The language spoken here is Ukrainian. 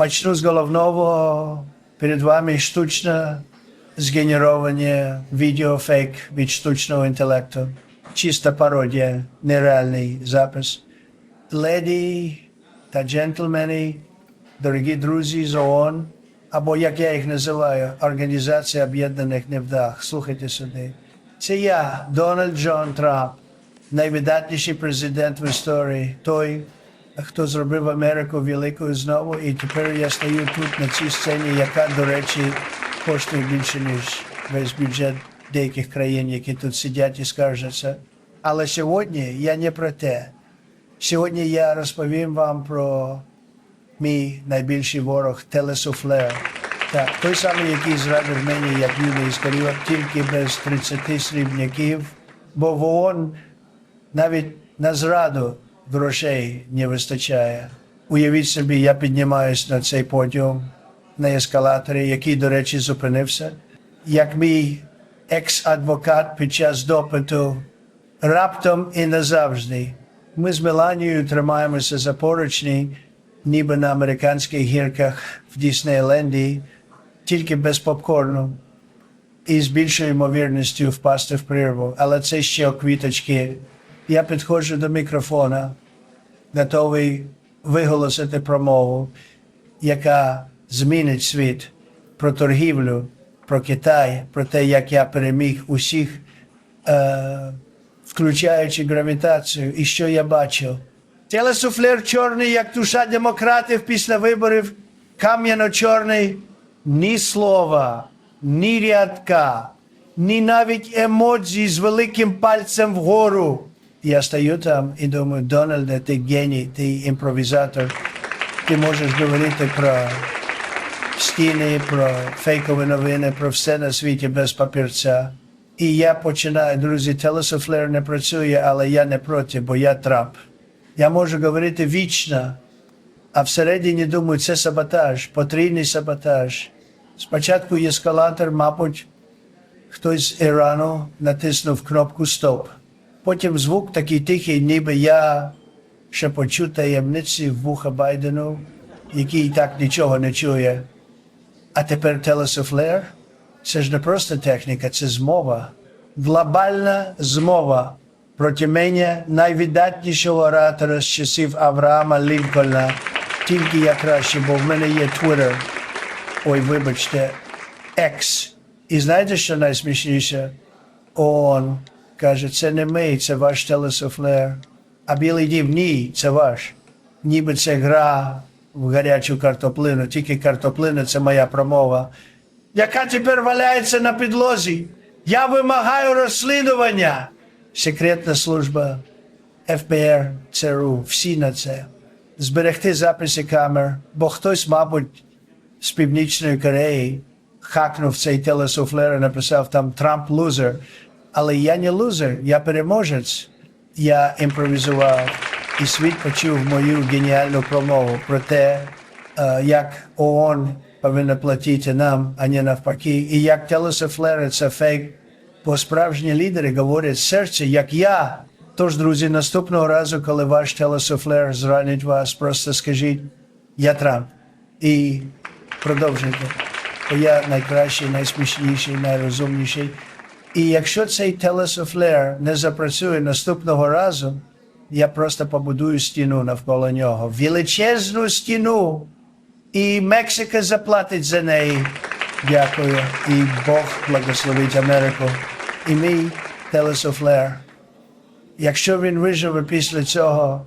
Почну з головного. Перед вами штучно згенеровані відеофейк від штучного інтелекту. Чиста пародія, нереальний запис. Леді та джентльмени, дорогі друзі з ООН, або як я їх називаю, Організація Об'єднаних Невдах. Слухайте сюди. Це я, Дональд Джон Трамп, найвидатніший президент в історії, той, хто зробив Америку великою знову, і тепер я стою тут на цій сцені, яка, до речі, коштує більше, ніж весь бюджет деяких країн, які тут сидять і скаржаться. Але сьогодні я не про те. Сьогодні я розповім вам про мій найбільший ворог телесуфлер. Так, той самий, який зрадив мені, як Юлій Іскаріот, тільки без 30 срібняків, бо в ООН навіть на зраду грошей не вистачає. Уявіть собі, я піднімаюсь на цей подіум на ескалаторі, який, до речі, зупинився. Як мій екс-адвокат під час допиту раптом і назавжди. Ми з Меланією тримаємося за поручні, ніби на американських гірках в Діснейленді, тільки без попкорну і з більшою ймовірністю впасти в прірву. Але це ще квіточки. Я підходжу до мікрофона, готовий виголосити промову, яка змінить світ про торгівлю, про Китай, про те, як я переміг усіх, е, включаючи гравітацію, і що я бачив. Телесуфлер чорний, як душа демократів після виборів, кам'яно-чорний, ні слова, ні рядка, ні навіть емоцій з великим пальцем вгору. Я стою там і думаю, Дональде, ти геній, ти імпровізатор, ти можеш говорити про стіни, про фейкові новини, про все на світі без папірця. І я починаю, друзі, телесофлер не працює, але я не проти, бо я Трамп. Я можу говорити вічно, а всередині думаю, це саботаж, потрійний саботаж. Спочатку ескалатор, мабуть, хтось з Ірану натиснув кнопку Стоп. Потім звук такий тихий, ніби я шепочу таємниці вуха Байдену, який так нічого не чує. А тепер телесофлер це ж не просто техніка, це змова. Глобальна змова проти мене найвидатнішого оратора з часів Авраама Лінкольна. Тільки я краще, бо в мене є Twitter. Ой, вибачте, X. І знаєте, що найсмішніше? ООН каже, це не ми, це ваш телесофлер. А білий дім ні, це ваш. Ніби це гра в гарячу картоплину, тільки картоплина це моя промова, яка тепер валяється на підлозі. Я вимагаю розслідування. Секретна служба ФБР, ЦРУ, всі на це. Зберегти записи камер, бо хтось, мабуть, з Північної Кореї хакнув цей телесуфлер і написав там Трамп лузер. Але я не лузер, я переможець. Я імпровізував, і світ почув мою геніальну промову про те, е, як ООН повинна платити нам, а не навпаки, і як телесуфлери це фейк. Бо справжні лідери говорять з серця, як я. Тож, друзі, наступного разу, коли ваш телесуфлер зранить вас, просто скажіть я Трамп. І продовжуйте. Бо я найкращий, найсмішніший, найрозумніший. І якщо цей телесуфлер не запрацює наступного разу, я просто побудую стіну навколо нього. Величезну стіну. І Мексика заплатить за неї. Дякую. І Бог благословить Америку. І мій телесуфлер. Якщо він виживе після цього,